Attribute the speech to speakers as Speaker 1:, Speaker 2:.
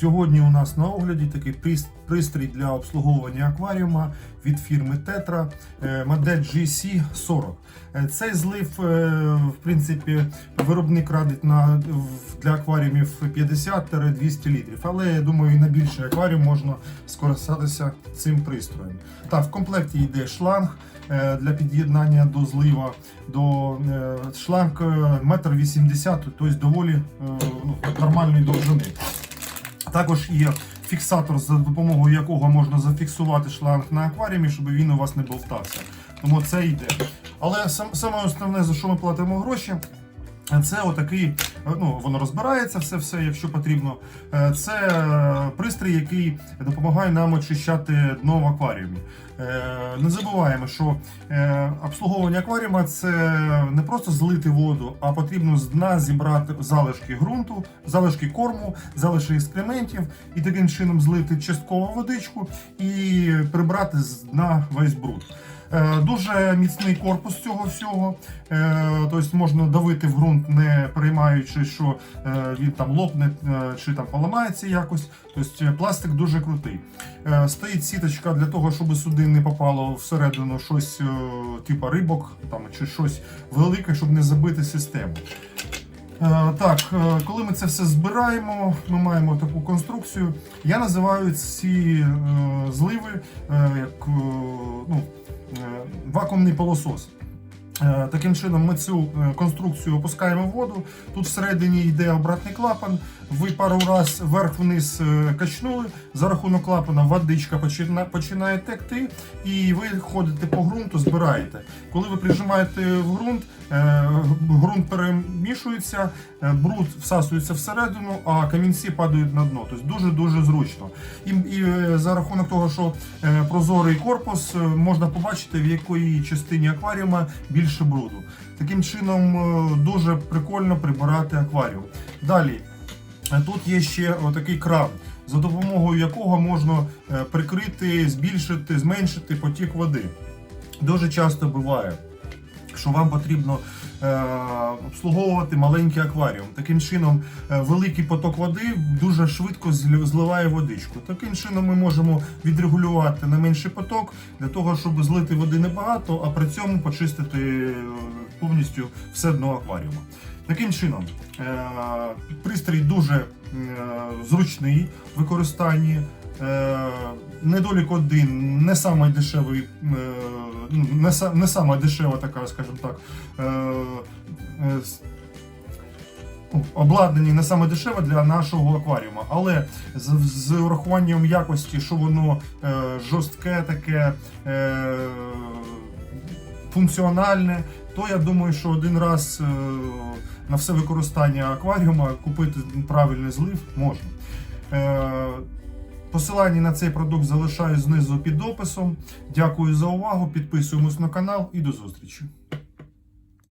Speaker 1: Сьогодні у нас на огляді такий пристрій для обслуговування акваріума від фірми Tetra, е, модель GC40. Е, Цей злив, е, в принципі, виробник радить на, для акваріумів 50-200 літрів, але я думаю, і на більший акваріум можна скористатися цим пристроєм. Так, в комплекті йде шланг для під'єднання до злива, до шланг е, 1,80 м, тобто доволі ну, нормальної довжини. Також є фіксатор, за допомогою якого можна зафіксувати шланг на акваріумі, щоб він у вас не болтався. Тому це йде. Але сам, саме основне, за що ми платимо гроші, це отакий, ну воно розбирається все, все, якщо потрібно. Е, Це е, пристрій, який допомагає нам очищати дно в акваріумі. Е, Не забуваємо, що обслуговування акваріума це не просто злити воду, а потрібно з дна зібрати залишки ґрунту, залишки корму, залишки екскрементів і таким чином злити частково водичку і прибрати з дна весь бруд. Е, Дуже міцний корпус цього всього, Е, тобто можна давити в ґрунт, не переймаючи, що е, він там лопне чи там поламається якось. Тобто пластик дуже крутий. Стоїть сіточка для того, щоб сюди не попало всередину щось типу рибок там, чи щось велике, щоб не забити систему. Так, коли ми це все збираємо, ми маємо таку конструкцію. Я називаю ці зливи як ну, вакуумний пилосос. Е, Таким чином ми цю е, конструкцію опускаємо в воду. Тут всередині йде обратний клапан. Ви пару раз вверх-вниз е, качнули. За рахунок клапана водичка починає текти, і ви ходите по ґрунту, збираєте. Коли ви прижимаєте в ґрунт, ґрунт перемішується, бруд всасується всередину, а камінці падають на дно. Тобто дуже-дуже зручно. І, і за рахунок того, що прозорий корпус, можна побачити, в якої частині акваріума більше бруду. Таким чином е, дуже прикольно прибирати акваріум. Далі. Е, Тут є ще такий кран, за допомогою якого можна е, прикрити, збільшити, зменшити потік води. Дуже часто буває, що вам потрібно е, обслуговувати маленький акваріум. Таким чином, е, великий поток води дуже швидко зливає водичку. Таким чином, ми можемо відрегулювати на менший поток для того, щоб злити води небагато, а при цьому почистити е, повністю все дно акваріума. Таким чином, е, пристрій дуже зручний в використанні. Е, Недолік один, не самий дешевий, е, ну, не, не сама дешева така, скажімо так. е, ну, Обладнання не саме дешеве для нашого акваріума, але з, з урахуванням якості, що воно жорстке, таке функціональне, то я думаю, що один раз на все використання акваріума купити правильний злив можна. Посилання на цей продукт залишаю знизу під описом. Дякую за увагу. Підписуємось на канал і до зустрічі.